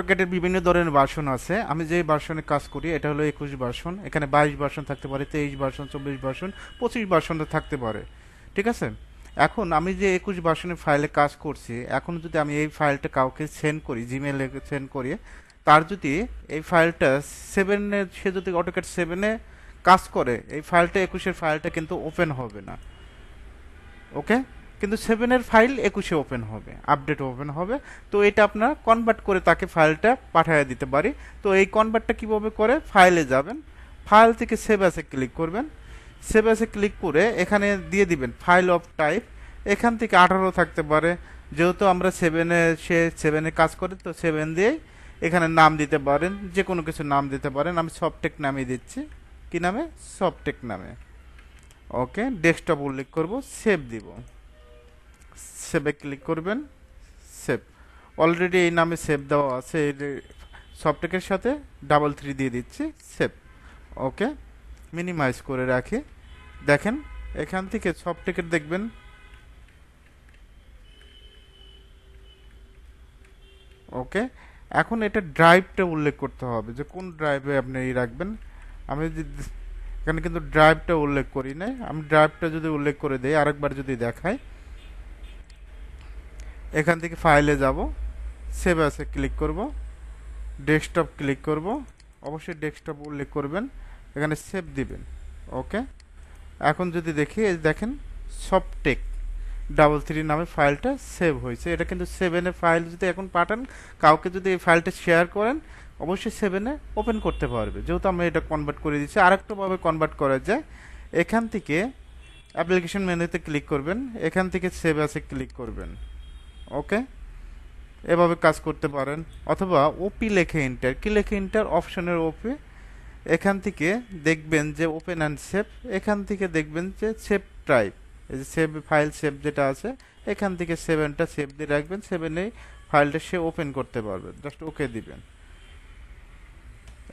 অটোক্যাটের বিভিন্ন ধরনের ভার্সন আছে। আমি যে ভার্সনে কাজ করি, এটা হলো একুশ ভার্সন। এখানে বাইশ ভার্সন থাকতে পারে, তেইশ ভার্সন, চব্বিশ ভার্সন, পঁচিশ ভার্সনটা থাকতে পারে। ঠিক আছে? এখন আমি যে একুশ ভার্সনের ফাইলে কাজ করছি, এখন যদি আমি এই ফাইলটা কাউকে সেন্ড করি জিমেলে সেন্ড করি, তার যদি এই ফাইলটা সেভেনে সে যদি অটোক্যাট সেভেনে কাজ করে, এই ফাইলটা, একুশের ফাইলটা কিন্তু ওপেন হবে না। ওকে কিন্তু সেভেনের ফাইল একুশে ওপেন হবে আপডেট ওপেন হবে। তো এটা আপনার কনভার্ট করে তাকে ফাইলটা পাঠিয়ে দিতে পারি। তো এই কনভার্টটা কীভাবে করে? ফাইলে যাবেন। ফাইল থেকে সেভ অ্যাসে ক্লিক করবেন। সেভ অ্যাসে ক্লিক করে এখানে দিয়ে দিবেন ফাইল অফ টাইপ এখান থেকে আঠারো থাকতে পারে। যেহেতু আমরা সেভেনে সে সেভেনে কাজ করে, তো সেভেন দিয়েই এখানে নাম দিতে পারেন। যে কোনো কিছু নাম দিতে পারেন। আমি সফটেক নামে দিচ্ছি। কি নামে? সফটেক নামে। ওকে ডেস্কটপ উল্লেখ করব সেভ দিব। সেভে ক্লিক করবেন সেভ অলরেডি এই নামে সেভ দেওয়া আছে, এই সফটেকের সাথে ডাবল থ্রি দিয়ে দিচ্ছি সেভ ওকে মিনিমাইজ করে রাখি। দেখেন, এখান থেকে সফটেকের দেখবেন। ওকে এখন এটা ড্রাইভটা উল্লেখ করতে হবে, যে কোন ড্রাইভে আপনি রাখবেন। আমি যদি এখানে কিন্তু ড্রাইভটা উল্লেখ করি নাই, আমি ড্রাইভটা যদি উল্লেখ করে দিই, আরেকবার যদি দেখাই। এখান থেকে ফাইলে যাব সেভ আছে ক্লিক করব ডেস্কটপ ক্লিক করব, অবশ্যই ডেস্কটপ উল্লেখ করবেন, এখানে সেভ দিবেন ওকে এখন যদি দেখি দেখেন সফটেক ডাবল থ্রি নামে ফাইলটা সেভ হয়েছে। এটা কিন্তু সেভেনের ফাইল যদি এখন পাঠান, কাউকে যদি এই ফাইলটা শেয়ার করেন, অবশ্যই সেভেনে ওপেন করতে পারবে। যেহেতু আমরা এটা কনভার্ট করে দিচ্ছি আরেকটাভাবে কনভার্ট করা যায়। এখান থেকে অ্যাপ্লিকেশন মেনুতে ক্লিক করবেন, এখান থেকে সেভ আছে ক্লিক করবেন। ওকে? এভাবে কাজ করতে পারেন। অথবা ওপি লেখে ইন্টার কি লেখে ইন্টার অপশনের ওপি এখান থেকে দেখবেন যে ওপেন অ্যান্ড সেভ এখান থেকে দেখবেন যে সেভ টাইপ এই যে সেভ ফাইল সেভ যেটা আছে, এখান থেকে সেভেনটা সেভ দিয়ে রাখবেন। সেভেনেই ফাইলটা সে ওপেন করতে পারবে। জাস্ট ওকে দিবেন।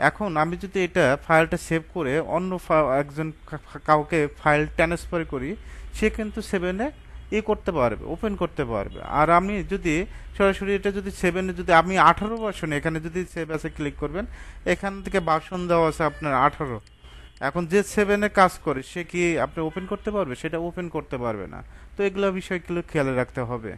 এখন আমি যদি এটা ফাইলটা সেভ করে অন্য একজন কাউকে ফাইল ট্রান্সফার করি, সে কিন্তু সেভেনে ই করতে পারবে ওপেন করতে পারবে। আর আমি যদি সরাসরি এটা যদি সেভেনে যদি আমি আঠারো ভার্সনে এখানে যদি সেভ আছে ক্লিক করবেন, এখান থেকে বাসন দেওয়া আছে আপনার আঠারো। এখন যে সেভেনে কাজ করে, সে কি আপনি ওপেন করতে পারবে? সেটা ওপেন করতে পারবে না। তো এগুলো বিষয়গুলো খেয়াল রাখতে হবে।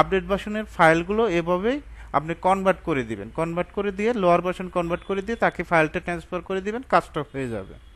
আপডেট বাসনের ফাইলগুলো এভাবেই আপনি কনভার্ট করে দিবেন। কনভার্ট করে দিয়ে লোয়ার বাসন কনভার্ট করে দিয়ে, তাকে ফাইলটা ট্রান্সফার করে দিবেন, কাজটা হয়ে যাবে।